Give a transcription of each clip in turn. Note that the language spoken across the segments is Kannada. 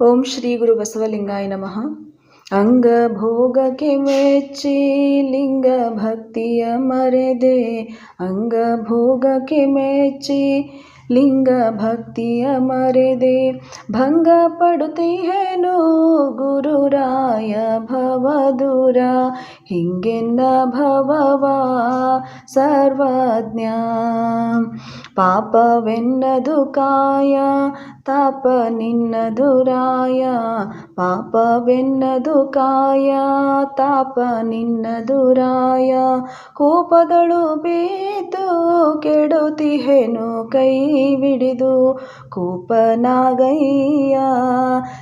ಓಂ ಶ್ರೀ ಗುರು ಬಸವಲಿಂಗಾಯ ನಮಃ ಅಂಗಭೋಗಕ್ಕೆ ಮೆಚ್ಚಿ ಲಿಂಗ ಭಕ್ತಿಯ ಮರೆದೆ ಅಂಗಭೋಗಕ್ಕೆ ಮೆಚ್ಚಿ ಲಿಂಗ ಭಕ್ತಿಯ ಮರೆದೆ, ಭಂಗ ಪಡುತ್ತೀಹೇನು ಗುರುರಾಯ ಭವದುರ ಹಿಂಗೆನ್ನ ಭವವ ಸರ್ವಜ್ಞ. ಪಾಪವೆನ್ನದು ಕಾಯ, ತಾಪ ನಿನ್ನದು ರಾಯ, ಪಾಪವೆನ್ನದು ಕಾಯ, ತಾಪ ನಿನ್ನದು ರಾಯ. ಕೋಪದಳು ಬೀತು ಕೆಡುತ್ತಿಹೆನು ಕೈ ಬಿಡಿದು ಕೂಪನಾಗಯ್ಯ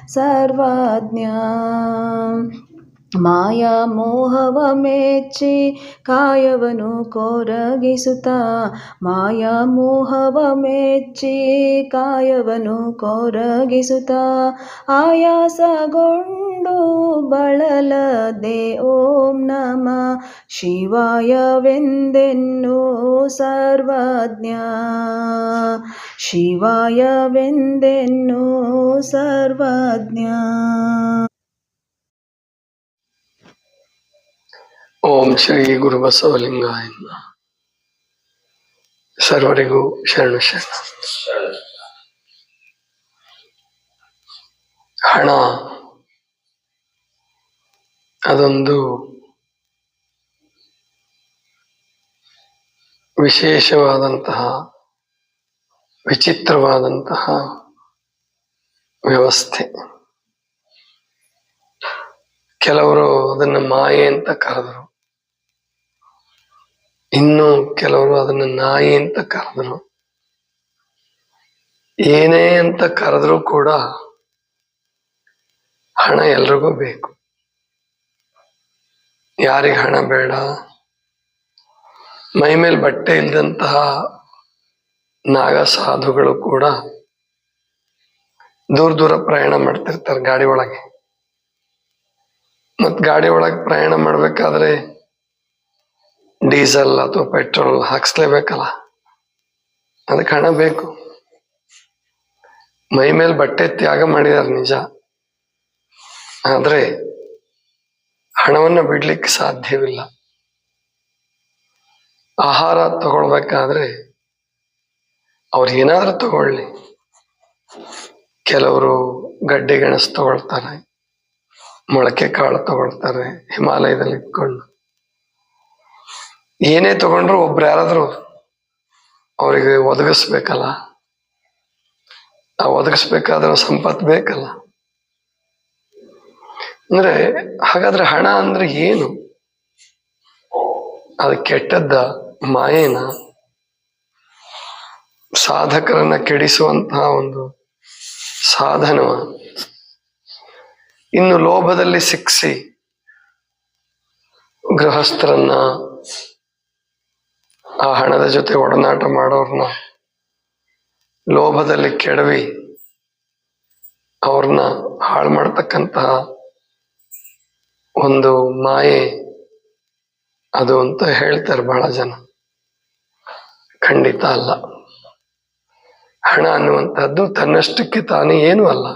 ಸರ್ವಜ್ಞ. ಮಾಯಾ ಮೋಹವ ಮೆಚ್ಚಿ ಕಾಯವನು ಕೊರಗಿಸುತ್ತ. ಮಾಯಾ ಮೋಹವ ಮೆಚ್ಚಿ ಕಾಯವನು ಕೊರಗಿಸುತ್ತ. ಆಯಾಸಗೊಂಡು ಬಳಲದೆ ಓಂ ನಮ ಶಿವಾಯವೆಂದೆನ್ನು ಸರ್ವಜ್ಞ. ಶಿವಾಯವೆಂದೆನ್ನು ಸರ್ವಜ್ಞ. ಓಂ ಶ್ರೀ ಗುರು ಬಸವಲಿಂಗಾಯ. ಸರ್ವರಿಗೂ ಶರಣ ಶರಣ ಹಣ ಅದೊಂದು ವಿಶೇಷವಾದಂತಹ, ವಿಚಿತ್ರವಾದಂತಹ ವ್ಯವಸ್ಥೆ. ಕೆಲವರು ಅದನ್ನ ಮಾಯೆ ಅಂತ ಕರೆದರು. ಇನ್ನು ಕೆಲವರು ಅದನ್ನ ನಾಯಿ ಅಂತ ಕರೆದ್ರು. ಏನೇ ಅಂತ ಕರೆದ್ರು ಕೂಡ ಹಣ ಎಲ್ರಿಗೂ ಬೇಕು. ಯಾರಿಗೆ ಹಣ ಬೇಡ? ಮೈ ಮೇಲೆ ಬಟ್ಟೆ ಇಲ್ದಂತಹ ನಾಗ ಸಾಧುಗಳು ಕೂಡ ದೂರ ದೂರ ಪ್ರಯಾಣ ಮಾಡ್ತಿರ್ತಾರೆ ಗಾಡಿ ಒಳಗೆ. ಮತ್ ಗಾಡಿ ಒಳಗೆ ಪ್ರಯಾಣ ಮಾಡ್ಬೇಕಾದ್ರೆ ಡೀಸೆಲ್ ಅಥವಾ ಪೆಟ್ರೋಲ್ ಹಾಕ್ಸ್ಲೇಬೇಕಲ್ಲ? ಅದಕ್ಕೆ ಹಣ ಬೇಕು. ಮೈ ಮೇಲೆ ಬಟ್ಟೆ ತ್ಯಾಗ ಮಾಡಿದಾರೆ ನಿಜ. ಆದ್ರೆ ಹಣವನ್ನ ಬಿಡ್ಲಿಕ್ಕೆ ಸಾಧ್ಯವಿಲ್ಲ. ಆಹಾರ ತಗೊಳ್ಬೇಕಾದ್ರೆ ಅವ್ರು ಏನಾದ್ರೂ ತಗೊಳ್ಳಿ. ಕೆಲವರು ಗಡ್ಡೆ ಗೆಣಸು ತಗೊಳ್ತಾರೆ, ಮೊಳಕೆ ಕಾಳು ತಗೊಳ್ತಾರೆ, ಹಿಮಾಲಯದಲ್ಲಿ ಇಟ್ಕೊಂಡು. ಏನೇ ತಗೊಂಡ್ರು ಒಬ್ರು ಯಾರಾದ್ರೂ ಅವರಿಗೆ ಒದಗಿಸ್ಬೇಕಲ್ಲ. ಆ ಒದಗಿಸ್ಬೇಕಾದ್ರೆ ಸಂಪತ್ತು ಬೇಕಲ್ಲ. ಅಂದ್ರೆ ಹಾಗಾದ್ರೆ ಹಣ ಅಂದ್ರೆ ಏನು? ಅದು ಕೆಟ್ಟದ್ದ ಮಾಯೇನ ಸಾಧಕರನ್ನ ಕೆಡಿಸುವಂತಹ ಒಂದು ಸಾಧನವ. ಇನ್ನು ಲೋಭದಲ್ಲಿ ಸಿಕ್ಸಿ ಗೃಹಸ್ಥರನ್ನ ಆ ಹಣದ ಜೊತೆ ಒಡನಾಟ ಮಾಡೋರ್ನ ಲೋಭದಲ್ಲಿ ಕೆಡವಿ ಅವ್ರನ್ನ ಹಾಳು ಮಾಡತಕ್ಕಂತಹ ಒಂದು ಮಾಯೆ ಅದು ಅಂತ ಹೇಳ್ತಾರೆ ಬಹಳ ಜನ. ಖಂಡಿತ ಅಲ್ಲ. ಹಣ ಅನ್ನುವಂಥದ್ದು ತನ್ನಷ್ಟಕ್ಕೆ ತಾನೇ ಏನೂ ಅಲ್ಲ.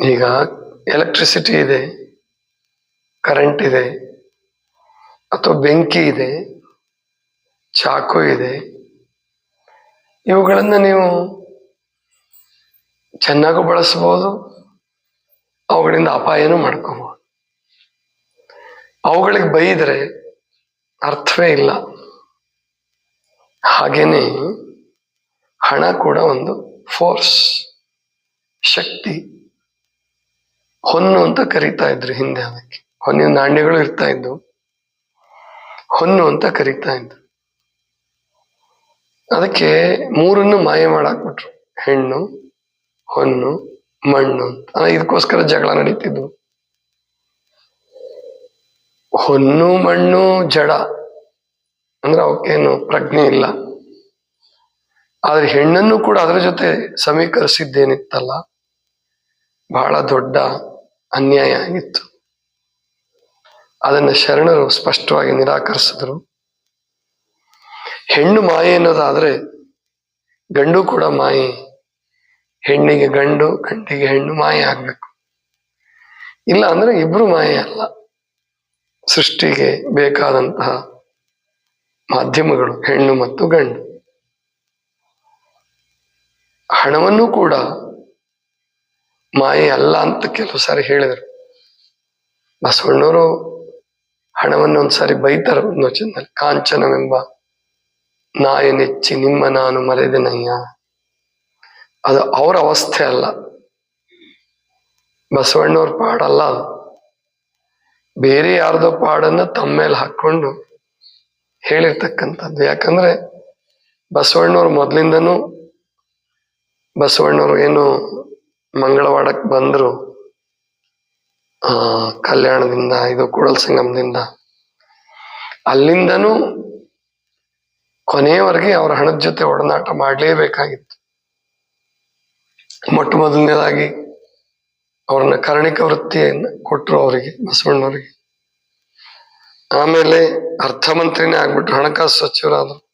ಈಗ ಎಲೆಕ್ಟ್ರಿಸಿಟಿ ಇದೆ, ಕರೆಂಟ್ ಇದೆ ಅಥವಾ ಬೆಂಕಿ ಇದೆ, ಚಾಕು ಇದೆ, ಇವುಗಳನ್ನ ನೀವು ಚೆನ್ನಾಗೂ ಬಳಸಬಹುದು, ಅವುಗಳಿಂದ ಅಪಾಯನೂ ಮಾಡ್ಕೋಬಹುದು. ಅವುಗಳಿಗೆ ಬೈದ್ರೆ ಅರ್ಥವೇ ಇಲ್ಲ. ಹಾಗೇನೆ ಹಣ ಕೂಡ ಒಂದು ಫೋರ್ಸ್, ಶಕ್ತಿ ಹೊನ್ನು ಅಂತ ಕರೀತಾ ಇದ್ರು ಹಿಂದೆ ಅದಕ್ಕೆ. ಹೊನ್ನಿನ ನಾಣ್ಯಗಳು ಇರ್ತಾ ಇದ್ವು ಹೊನ್ನು ಅಂತ ಕರೀತಾ ಇದ್ರು ಅದಕ್ಕೆ ಮೂರನ್ನು ಮಾಯ ಮಾಡಾಕ್ಬಿಟ್ರು. ಹೆಣ್ಣು ಹೊನ್ನು ಮಣ್ಣು ಅಂತ. ಇದಕ್ಕೋಸ್ಕರ ಜಗಳ ನಡೀತಿದ್ವು. ಹೊನ್ನು ಮಣ್ಣು, ಜಡ. ಅಂದ್ರೆ ಅವಕ್ಕೇನು ಪ್ರಜ್ಞೆ ಇಲ್ಲ. ಆದ್ರೆ ಹೆಣ್ಣನ್ನು ಕೂಡ ಅದರ ಜೊತೆ ಸಮೀಕರಿಸಿದ್ದೇನಿತ್ತಲ್ಲ. ಬಹಳ ದೊಡ್ಡ ಅನ್ಯಾಯ ಆಗಿತ್ತು. ಅದನ್ನ ಶರಣರು ಸ್ಪಷ್ಟವಾಗಿ ನಿರಾಕರಿಸಿದ್ರು. ಹೆಣ್ಣು ಮಾಯೆ ಅನ್ನೋದಾದರೆ ಗಂಡು ಕೂಡ ಮಾಯೆ. ಹೆಣ್ಣಿಗೆ ಗಂಡು ಗಂಡಿಗೆ ಹೆಣ್ಣು ಮಾಯ ಆಗ್ಬೇಕು. ಇಲ್ಲ ಅಂದ್ರೆ ಇಬ್ರು ಮಾಯೆ ಅಲ್ಲ. ಸೃಷ್ಟಿಗೆ ಬೇಕಾದಂತಹ ಮಾಧ್ಯಮಗಳು, ಹೆಣ್ಣು ಮತ್ತು ಗಂಡು. ಹಣವನ್ನು ಕೂಡ ಮಾಯೆ ಅಲ್ಲ ಅಂತ ಕೆಲವು ಸಾರಿ ಹೇಳಿದರು. ಬಸವಣ್ಣವರು ಹಣವನ್ನು ಒಂದ್ಸಾರಿ ಬೈತಾರೆ ಒಂದು ವಚನದಲ್ಲಿ. ಕಾಂಚನವೆಂಬ ನಾಯ ನೆಚ್ಚಿ, ನಿಮ್ಮ ನಾನು ಮರೆದೆನಯ್ಯ. ಅದು ಅವರ ಅವಸ್ಥೆ ಅಲ್ಲ. ಬಸವಣ್ಣವ್ರ ಪಾಡಲ್ಲ ಅದು. ಬೇರೆ ಯಾರ್ದೋ ಪಾಡನ್ನ ತಮ್ಮ ಮೇಲೆ ಹಾಕೊಂಡು ಹೇಳಿರ್ತಕ್ಕಂಥದ್ದು. ಯಾಕಂದ್ರೆ ಬಸವಣ್ಣವ್ರು ಮೊದಲಿಂದನೂ ಬಸವಣ್ಣವ್ರು ಏನು ಮಂಗಳವಾಡಕ್ಕೆ ಬಂದ್ರು ಕಲ್ಯಾಣದಿಂದ, ಇದು ಕೂಡಲ್ ಸಂಗಮದಿಂದ. ಅಲ್ಲಿಂದನೂ ಕೊನೆಯವರೆಗೆ ಅವರ ಹಣದ ಜೊತೆ ಒಡನಾಟ ಮಾಡಲೇಬೇಕಾಗಿತ್ತು. ಮೊಟ್ಟ ಮೊದಲನೇದಾಗಿ ಅವ್ರನ್ನ ಕರ್ಣಿಕ ವೃತ್ತಿಯನ್ನು ಕೊಟ್ಟರು ಅವರಿಗೆ, ಬಸವಣ್ಣವರಿಗೆ. ಆಮೇಲೆ ಅರ್ಥಮಂತ್ರಿನೇ ಆಗ್ಬಿಟ್ರು, ಹಣಕಾಸು ಸಚಿವರಾದ್ರು.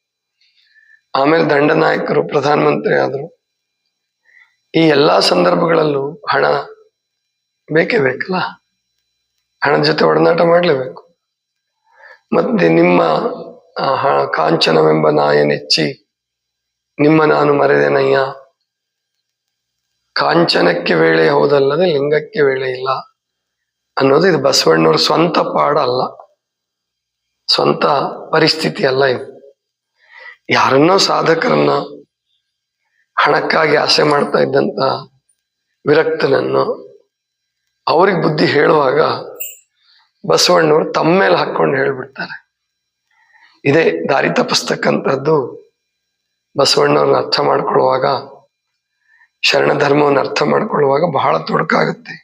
ಆಮೇಲೆ ದಂಡನಾಯಕರು ಪ್ರಧಾನಮಂತ್ರಿ ಆದರು. ಈ ಎಲ್ಲಾ ಸಂದರ್ಭಗಳಲ್ಲೂ ಹಣ ಬೇಕೇ ಬೇಕಲ್ಲ? ಹಣದ ಜೊತೆ ಒಡನಾಟ ಮಾಡಲೇಬೇಕು. ಮತ್ತೆ ನಿಮ್ಮ ಕಾಂಚನವೆಂಬ ನಾಯನೆಚ್ಚಿ ನಿಮ್ಮ ನಾನು ಮರೆದೆನಯ್ಯ. ಕಾಂಚನಕ್ಕೆ ವೇಳೆ ಹೋದಲ್ಲದೆ ಲಿಂಗಕ್ಕೆ ವೇಳೆ ಇಲ್ಲ ಅನ್ನೋದು ಇದು ಬಸವಣ್ಣವ್ರ ಸ್ವಂತ ಪಾಡ ಅಲ್ಲ. ಸ್ವಂತ ಪರಿಸ್ಥಿತಿ ಅಲ್ಲ ಇದು. ಯಾರನ್ನೋ ಸಾಧಕರನ್ನ ಹಣಕ್ಕಾಗಿ ಆಸೆ ಮಾಡ್ತಾ ಇದ್ದಂತ ವಿರಕ್ತನನ್ನು ಅವ್ರಿಗೆ ಬುದ್ಧಿ ಹೇಳುವಾಗ ಬಸವಣ್ಣವರು ತಮ್ಮ ಮೇಲೆ ಹಾಕೊಂಡು ಹೇಳ್ಬಿಡ್ತಾರೆ. ಇದೇ ದಾರಿ ತಪ್ಪಿಸ್ತಕ್ಕಂಥದ್ದು ಬಸವಣ್ಣವ್ರನ್ನ ಅರ್ಥ ಮಾಡ್ಕೊಳ್ಳುವಾಗ ಶರಣ ಧರ್ಮವನ್ನು ಅರ್ಥ ಮಾಡ್ಕೊಳ್ಳುವಾಗ ಬಹಳ ತೊಡಕಾಗುತ್ತೆ.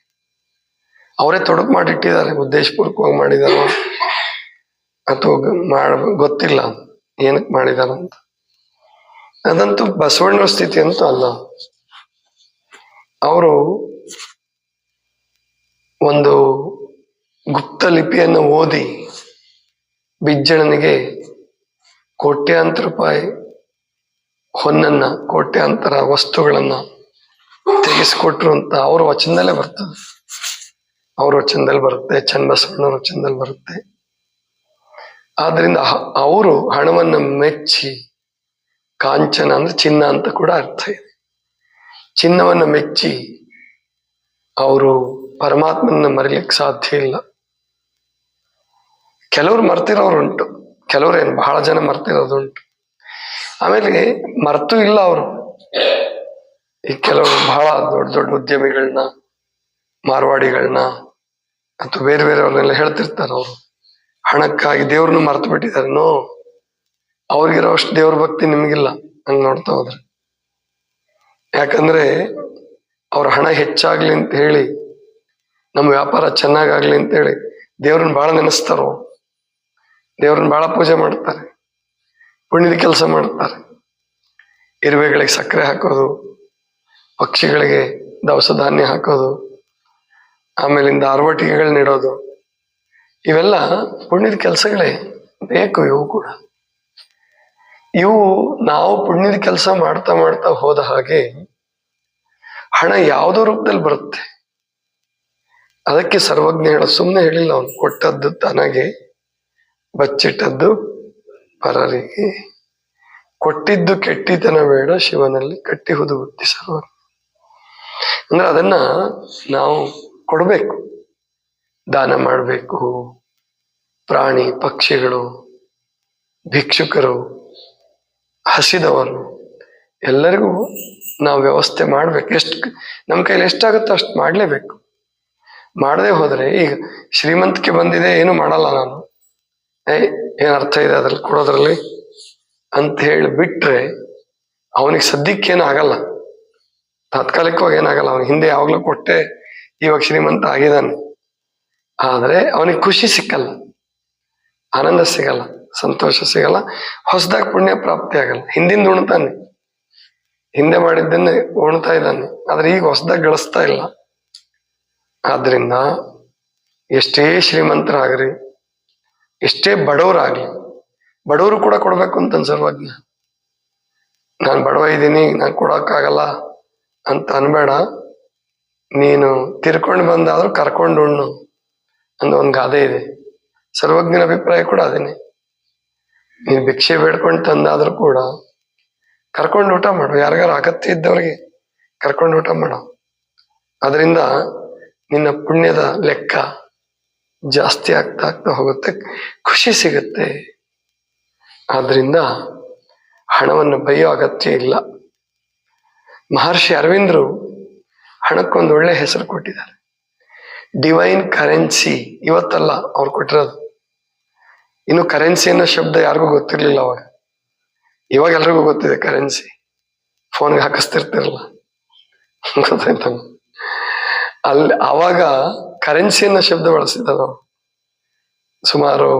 ಅವರೇ ತೊಡಕು ಮಾಡಿಟ್ಟಿದ್ದಾರೆ, ಉದ್ದೇಶಪೂರ್ವಕವಾಗಿ ಮಾಡಿದಾರೋ ಅಥವಾ ಮಾಡ, ಗೊತ್ತಿಲ್ಲ ಏನಕ್ಕೆ ಮಾಡಿದಾರ ಅಂತ. ಅದಂತೂ ಬಸವಣ್ಣವ್ರ ಸ್ಥಿತಿ ಅಂತೂ ಅಲ್ಲ. ಅವರು ಒಂದು ಗುಪ್ತ ಲಿಪಿಯನ್ನು ಓದಿ ಬಿಜ್ಜಳನಿಗೆ ಕೋಟ್ಯಾಂತರ ರೂಪಾಯಿ ಹೊನ್ನನ್ನ, ಕೋಟ್ಯಾಂತರ ವಸ್ತುಗಳನ್ನ ತೆಗೆಸಿಕೊಟ್ರು ಅಂತ ಅವ್ರ ವಚನದಲ್ಲೇ ಬರ್ತದೆ. ಅವ್ರ ವಚನದಲ್ಲಿ ಬರುತ್ತೆ ಚನ್ನಬಸವಣ್ಣವ್ರ ವಚನದಲ್ಲಿ ಬರುತ್ತೆ. ಆದ್ರಿಂದ ಅವರು ಹಣವನ್ನು ಮೆಚ್ಚಿ ಕಾಂಚನ ಅಂದ್ರೆ ಚಿನ್ನ ಅಂತ ಕೂಡ ಅರ್ಥ ಇದೆ. ಚಿನ್ನವನ್ನ ಮೆಚ್ಚಿ ಅವರು ಪರಮಾತ್ಮನ ಮರಿಲಿಕ್ಕೆ ಸಾಧ್ಯ ಇಲ್ಲ. ಕೆಲವರು ಮರ್ತಿರೋರುಂಟು ಕೆಲವ್ರೇನು, ಬಹಳ ಜನ ಮರ್ತಿರೋದುಂಟು. ಆಮೇಲೆ ಮರ್ತು ಇಲ್ಲ ಅವರು. ಈ ಕೆಲವರು ಬಹಳ ದೊಡ್ಡ ದೊಡ್ಡ ಉದ್ಯಮಿಗಳನ್ನ ಮಾರ್ವಾಡಿಗಳನ್ನ ಅಥವಾ ಬೇರೆ ಬೇರೆಯವ್ರನ್ನೆಲ್ಲ ಹೇಳ್ತಿರ್ತಾರೆ ಅವರು. ಹಣಕ್ಕಾಗಿ ದೇವ್ರನ್ನ ಮರ್ತು ಬಿಟ್ಟಿದ್ದಾರೆ. ನೋ ದೇವ್ರ ಭಕ್ತಿ ನಿಮಗಿಲ್ಲ. ಹಂಗೆ ನೋಡ್ತಾ ಹೋದ್ರೆ. ಯಾಕಂದ್ರೆ ಅವ್ರ ಹಣ ಹೆಚ್ಚಾಗ್ಲಿ ಅಂತ ಹೇಳಿ, ನಮ್ಮ ವ್ಯಾಪಾರ ಚೆನ್ನಾಗಾಗ್ಲಿ ಅಂತ ಹೇಳಿ ದೇವ್ರನ್ನ ಬಹಳ ನೆನೆಸ್ತಾರೋ. ದೇವ್ರನ್ನ ಬಹಳ ಪೂಜೆ ಮಾಡ್ತಾರೆ. ಪುಣ್ಯದ ಕೆಲಸ ಮಾಡ್ತಾರೆ. ಇರುವೆಗಳಿಗೆ ಸಕ್ಕರೆ ಹಾಕೋದು, ಪಕ್ಷಿಗಳಿಗೆ ದವಸ ಧಾನ್ಯ ಹಾಕೋದು, ಆಮೇಲಿಂದ ಅರವಟಿಕೆಗಳು ನೀಡೋದು. ಇವೆಲ್ಲ ಪುಣ್ಯದ ಕೆಲಸಗಳೇ. ಬೇಕು ಇವು ಕೂಡ. ಇವು ನಾವು ಪುಣ್ಯದ ಕೆಲಸ ಮಾಡ್ತಾ ಮಾಡ್ತಾ ಹೋದ ಹಾಗೆ ಹಣ ಯಾವುದೋ ರೂಪದಲ್ಲಿ ಬರುತ್ತೆ. ಅದಕ್ಕೆ ಸರ್ವಜ್ಞ ಹೇಳ ಸುಮ್ಮನೆ ಹೇಳಿಲ್ಲ ಅವನು, ಕೊಟ್ಟದ್ದು ತನಗೆ. ಬಚ್ಚಿಟ್ಟದ್ದು ಪರರಿಗೆ. ಕೊಟ್ಟಿದ್ದು ಕೆಟ್ಟಿತನ ಬೇಡ, ಶಿವನಲ್ಲಿ ಕಟ್ಟಿಹುದು ಬುದ್ಧಿ ಸರ್ವ ಅಂದ್ರೆ ಅದನ್ನ ನಾವು ಕೊಡಬೇಕು. ದಾನ ಮಾಡಬೇಕು. ಪ್ರಾಣಿ, ಪಕ್ಷಿಗಳು, ಭಿಕ್ಷುಕರು, ಹಸಿದವರು, ಎಲ್ಲರಿಗೂ ನಾವು ವ್ಯವಸ್ಥೆ ಮಾಡ್ಬೇಕು. ಎಷ್ಟು ನಮ್ಮ ಕೈಲಿ ಎಷ್ಟಾಗುತ್ತೋ ಅಷ್ಟು ಮಾಡಲೇಬೇಕು. ಮಾಡದೆ ಹೋದ್ರೆ ಈಗ ಶ್ರೀಮಂತಿಕೆ ಬಂದಿದೆ, ಏನು ಮಾಡಲ್ಲ ನಾನು. ಏನ್ ಅರ್ಥ ಇದೆ ಅದ್ರಲ್ಲಿ ಕೊಡೋದ್ರಲ್ಲಿ? ಅಂತ ಹೇಳಿ ಬಿಟ್ರೆ ಅವನಿಗೆ ಸದ್ಯಕ್ಕೇನು ಆಗಲ್ಲ. ತಾತ್ಕಾಲಿಕವಾಗಿ ಏನಾಗಲ್ಲ ಅವನ್ ಹಿಂದೆ ಯಾವಾಗ್ಲೂ ಕೊಟ್ಟೆ ಇವಾಗ ಶ್ರೀಮಂತ ಆಗಿದ್ದಾನೆ. ಆದ್ರೆ ಅವನಿಗೆ ಖುಷಿ ಸಿಕ್ಕಲ್ಲ. ಆನಂದ ಸಿಗಲ್ಲ. ಸಂತೋಷ ಸಿಗಲ್ಲ. ಹೊಸದಾಗಿ ಪುಣ್ಯ ಪ್ರಾಪ್ತಿ ಆಗಲ್ಲ. ಹಿಂದಿಂದ ಉಣ್ತಾನೆ. ಹಿಂದೆ ಮಾಡಿದ್ದನ್ನೇ ಉಣ್ತಾ ಇದ್ದಾನೆ. ಆದ್ರೆ ಈಗ ಹೊಸದಾಗಿ ಗಳಿಸ್ತಾ ಇಲ್ಲ. ಆದ್ರಿಂದ ಎಷ್ಟೇ ಶ್ರೀಮಂತರಾಗ್ರಿ ಎಷ್ಟೇ ಬಡವರಾಗ್ಲಿ, ಬಡವರು ಕೂಡ ಕೊಡಬೇಕು ಅಂತ ಸರ್ವಜ್ಞ ನಾನು ಬಡವ ಇದ್ದೀನಿ ನಾನು ಕೊಡೋಕ್ಕಾಗಲ್ಲ ಅಂತ ಅನ್ಬೇಡ. ನೀನು ತಿರ್ಕೊಂಡು ಬಂದಾದ್ರೂ ಕರ್ಕೊಂಡು ಉಣ್ಣು ಅನ್ನೋ ಒಂದು ಗಾದೆ ಇದೆ. ಸರ್ವಜ್ಞನ ಅಭಿಪ್ರಾಯ ಕೂಡ ಅದೇನೆ. ನೀನು ಭಿಕ್ಷೆ ಬೇಡ್ಕೊಂಡು ತಂದಾದ್ರೂ ಕೂಡ ಕರ್ಕೊಂಡು ಊಟ ಮಾಡು. ಯಾರಿಗಾರು ಅಗತ್ಯ ಇದ್ದವ್ರಿಗೆ ಕರ್ಕೊಂಡು ಊಟ ಮಾಡು. ಅದರಿಂದ ನಿನ್ನ ಪುಣ್ಯದ ಲೆಕ್ಕ ಜಾಸ್ತಿ ಆಗ್ತಾ ಆಗ್ತಾ ಹೋಗುತ್ತೆ, ಖುಷಿ ಸಿಗುತ್ತೆ. ಆದ್ರಿಂದ ಹಣವನ್ನು ಬೈಯೋ ಅಗತ್ಯ ಇಲ್ಲ. ಮಹರ್ಷಿ ಅರವಿಂದರು ಹಣಕ್ಕೊಂದು ಒಳ್ಳೆ ಹೆಸರು ಕೊಟ್ಟಿದ್ದಾರೆ. ಡಿವೈನ್ ಕರೆನ್ಸಿ ಇವತ್ತಲ್ಲ ಅವ್ರು ಕೊಟ್ಟಿರೋದು. ಇನ್ನು ಕರೆನ್ಸಿ ಅನ್ನೋ ಶಬ್ದ ಯಾರಿಗೂ ಗೊತ್ತಿರಲಿಲ್ಲ ಅವಾಗ. ಇವಾಗ ಎಲ್ರಿಗೂ ಗೊತ್ತಿದೆ ಕರೆನ್ಸಿ ಫೋನ್ಗೆ ಹಾಕಿಸ್ತಿರ್ತಿರಲ್ಲ. ಅಲ್ಲಿ ಆವಾಗ ಕರೆನ್ಸಿ ಅನ್ನೋ ಶಬ್ದ ಬಳಸಿದನು. ಸುಮಾರು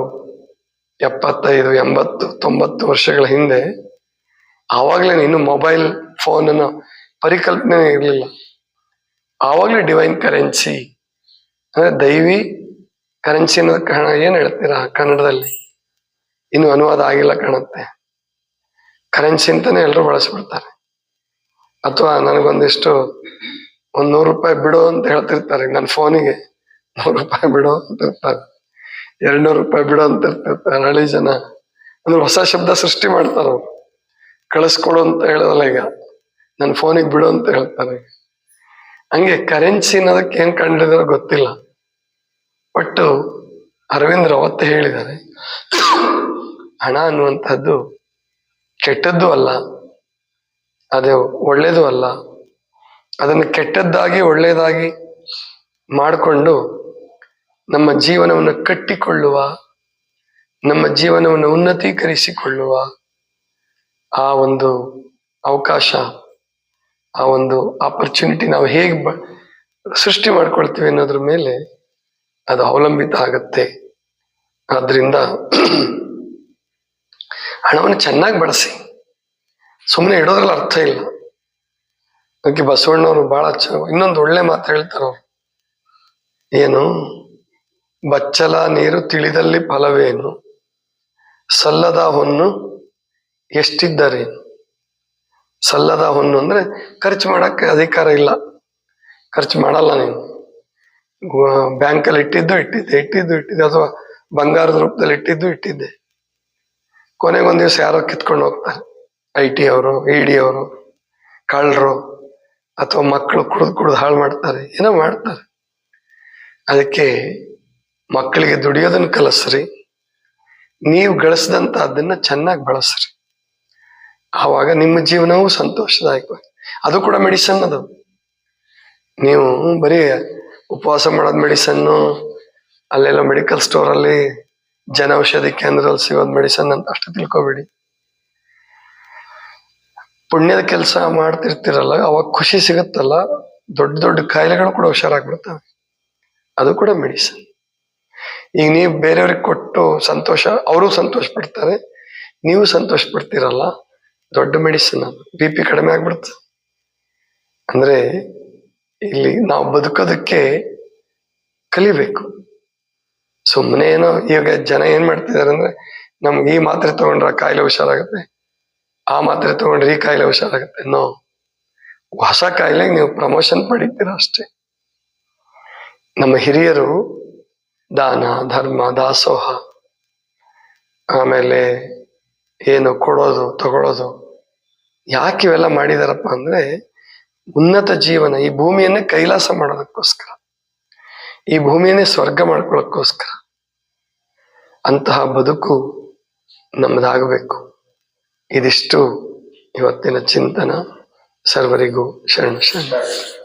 ಎಪ್ಪತ್ತೈದು, ಎಂಬತ್ತು, ತೊಂಬತ್ತು ವರ್ಷಗಳ ಹಿಂದೆ ಆವಾಗಲೇ ಇನ್ನು ಮೊಬೈಲ್ ಫೋನ್ ಅನ್ನೋ ಪರಿಕಲ್ಪನೆ ಇರಲಿಲ್ಲ. ಆವಾಗಲೇ ಡಿವೈನ್ ಕರೆನ್ಸಿ, ಅಂದ್ರೆ ದೈವಿ ಕರೆನ್ಸಿ ಅನ್ನೋದು ಕನ್ನಡ ಏನ್ ಹೇಳ್ತೀರಾ ಕನ್ನಡದಲ್ಲಿ? ಇನ್ನು ಅನುವಾದ ಆಗಿಲ್ಲ ಕಾಣುತ್ತೆ. ಕರೆನ್ಸಿ ಅಂತಾನೆ ಎಲ್ಲರೂ ಬಳಸ್ಬಿಡ್ತಾರೆ. ಅಥವಾ ನನಗೊಂದಿಷ್ಟು ಒಂದ್ ನೂರು ರೂಪಾಯಿ ಬಿಡು ಅಂತ ಹೇಳ್ತಿರ್ತಾರೆ ನನ್ನ ಫೋನಿಗೆ. ನೂರು ರೂಪಾಯಿ ಬಿಡು ಅಂತ ಇರ್ತಾರೆ ಎರಡ್ನೂರು ರೂಪಾಯಿ ಬಿಡು ಅಂತ ಇರ್ತಿರ್ತಾರೆ ಹಳ್ಳಿ ಜನ. ಅಂದ್ರೆ ಹೊಸ ಶಬ್ದ ಸೃಷ್ಟಿ ಮಾಡ್ತಾರ ಅವ್ರು. ಕಳಿಸ್ಕೊಡು ಅಂತ ಹೇಳೋದಲ್ಲ ಈಗ. ನನ್ನ ಫೋನಿಗೆ ಬಿಡು ಅಂತ ಹೇಳ್ತಾರೆ ಹಂಗೆ ಕರೆನ್ಸಿ ಅನ್ನೋದಕ್ಕೆ ಏನ್ ಕಂಡಿದ್ರು ಗೊತ್ತಿಲ್ಲ. ಒಟ್ಟು ಅರವಿಂದ್ರ ಅವತ್ತೇ ಹೇಳಿದ್ದಾರೆ ಹಣ ಅನ್ನುವಂಥದ್ದು ಕೆಟ್ಟದ್ದು ಅಲ್ಲ. ಅದು ಒಳ್ಳೇದು ಅಲ್ಲ. ಅದನ್ನು ಕೆಟ್ಟದ್ದಾಗಿ ಒಳ್ಳೆಯದಾಗಿ ಮಾಡಿಕೊಂಡು ನಮ್ಮ ಜೀವನವನ್ನು ಕಟ್ಟಿಕೊಳ್ಳುವ, ನಮ್ಮ ಜೀವನವನ್ನು ಉನ್ನತೀಕರಿಸಿಕೊಳ್ಳುವ ಆ ಒಂದು ಅವಕಾಶ, ಆ ಒಂದು ಆಪರ್ಚುನಿಟಿ ನಾವು ಹೇಗೆ ಸೃಷ್ಟಿ ಮಾಡ್ಕೊಳ್ತೀವಿ ಅನ್ನೋದ್ರ ಮೇಲೆ ಅದು ಅವಲಂಬಿತ ಆಗತ್ತೆ. ಆದ್ರಿಂದ ಹಣವನ್ನು ಚೆನ್ನಾಗಿ ಬಳಸಿ. ಸುಮ್ಮನೆ ಇಡೋದ್ರಲ್ಲಿ ಅರ್ಥ ಇಲ್ಲ. ಅದಕ್ಕೆ ಬಸವಣ್ಣವರು ಬಹಳ ಇನ್ನೊಂದು ಒಳ್ಳೆ ಮಾತು ಹೇಳ್ತಾರ ಅವ್ರು ಏನು? ಬಚ್ಚಲ ನೀರು ತಿಳಿದಲ್ಲಿ ಫಲವೇನು? ಸಲ್ಲದ ಹೊನ್ನು ಎಷ್ಟಿದ್ದರೆ? ಸಲ್ಲದ ಹೊನ್ನು ಅಂದ್ರೆ ಖರ್ಚು ಮಾಡಕ್ಕೆ ಅಧಿಕಾರ ಇಲ್ಲ. ಖರ್ಚು ಮಾಡಲ್ಲ ನೀನು. ಬ್ಯಾಂಕಲ್ಲಿ ಇಟ್ಟಿದ್ದು ಇಟ್ಟಿದ್ದೆ ಇಟ್ಟಿದ್ದು ಇಟ್ಟಿದ್ದೆ, ಅಥವಾ ಬಂಗಾರದ ರೂಪದಲ್ಲಿ ಇಟ್ಟಿದ್ದು ಇಟ್ಟಿದ್ದೆ. ಕೊನೆಗೊಂದು ದಿವಸ ಯಾರೋ ಕಿತ್ಕೊಂಡು ಹೋಗ್ತಾರೆ. ಐ ಟಿ ಅವರು, ಇ ಡಿ ಅವರು, ಕಳ್ಳರು, ಅಥವಾ ಮಕ್ಕಳು ಕುಡಿದು ಕುಡಿದು ಹಾಳು ಮಾಡ್ತಾರೆ, ಏನೋ ಮಾಡ್ತಾರೆ. ಅದಕ್ಕೆ ಮಕ್ಕಳಿಗೆ ದುಡಿಯೋದನ್ನ ಕಲಿಸ್ರಿ. ನೀವು ಗಳಿಸಿದಂತ ಅದನ್ನ ಚೆನ್ನಾಗಿ ಬಳಸ್ರಿ. ಆವಾಗ ನಿಮ್ಮ ಜೀವನವೂ ಸಂತೋಷದಾಯಕ ಅದು ಕೂಡ ಮೆಡಿಸನ್ ಅದು. ನೀವು ಬರೀ ಉಪವಾಸ ಮಾಡೋದ್ ಮೆಡಿಸನ್ನು ಅಲ್ಲೆಲ್ಲ ಮೆಡಿಕಲ್ ಸ್ಟೋರ್ ಅಲ್ಲಿ ಜನೌಷಧಿ ಕೇಂದ್ರದಲ್ಲಿ ಸಿಗೋದ್ ಮೆಡಿಸನ್ ಅಂತ ಅಷ್ಟು ತಿಳ್ಕೊಬೇಡಿ. ಪುಣ್ಯದ ಕೆಲಸ ಮಾಡ್ತಿರ್ತಿರಲ್ಲ, ಅವಾಗ ಖುಷಿ ಸಿಗುತ್ತಲ್ಲ, ದೊಡ್ಡ ದೊಡ್ಡ ಕಾಯಿಲೆಗಳು ಕೂಡ ಹುಷಾರಾಗ್ಬಿಡ್ತವೆ ಅದು ಕೂಡ ಮೆಡಿಸನ್ ಈಗ ನೀವು ಬೇರೆಯವ್ರಿಗೆ ಕೊಟ್ಟು ಸಂತೋಷ, ಅವರು ಸಂತೋಷ ಪಡ್ತಾರೆ ನೀವು ಸಂತೋಷ ಪಡ್ತೀರಲ್ಲ ದೊಡ್ಡ ಮೆಡಿಸಿನ್ ಅದು. ಬಿ ಪಿ ಕಡಿಮೆ ಆಗ್ಬಿಡುತ್ತೆ. ಅಂದ್ರೆ ಇಲ್ಲಿ ನಾವು ಬದುಕೋದಕ್ಕೆ ಕಲಿಬೇಕು. ಸುಮ್ಮನೆ ಏನೋ ಈಗ ಜನ ಏನ್ ಮಾಡ್ತಿದ್ದಾರೆ ಅಂದ್ರೆ ನಮ್ಗೆ ಈ ಮಾತ್ರೆ ತಗೊಂಡ್ರೆ ಕಾಯಿಲೆ ಹುಷಾರಾಗುತ್ತೆ, ಆ ಮಾತ್ರೆ ತಗೊಂಡ್ರೆ ಈ ಕಾಯಿಲೆ ಹುಷಾರಾಗುತ್ತೆ ನೋ ಹೊಸ ಕಾಯಿಲೆಗೆ ನೀವು ಪ್ರಮೋಷನ್ ಪಡಿತೀರ ಅಷ್ಟೇ. ನಮ್ಮ ಹಿರಿಯರು ದಾನ, ಧರ್ಮ, ದಾಸೋಹ. ಆಮೇಲೆ ಏನು ಕೊಡೋದು ತಗೊಳ್ಳೋದು ಯಾಕೆ ಇವೆಲ್ಲ ಮಾಡಿದಾರಪ್ಪ ಅಂದ್ರೆ ಉನ್ನತ ಜೀವನ, ಈ ಭೂಮಿಯನ್ನೇ ಕೈಲಾಸ ಮಾಡೋದಕ್ಕೋಸ್ಕರ. ಈ ಭೂಮಿಯನ್ನೇ ಸ್ವರ್ಗ ಮಾಡ್ಕೊಳ್ಳೋಕ್ಕೋಸ್ಕರ. ಅಂತಹ ಬದುಕು ನಮ್ಮದಾಗಬೇಕು ಇದಿಷ್ಟು ಇವತ್ತಿನ ಚಿಂತನ. ಸರ್ವರಿಗೂ ಶರಣ ಶರಣ.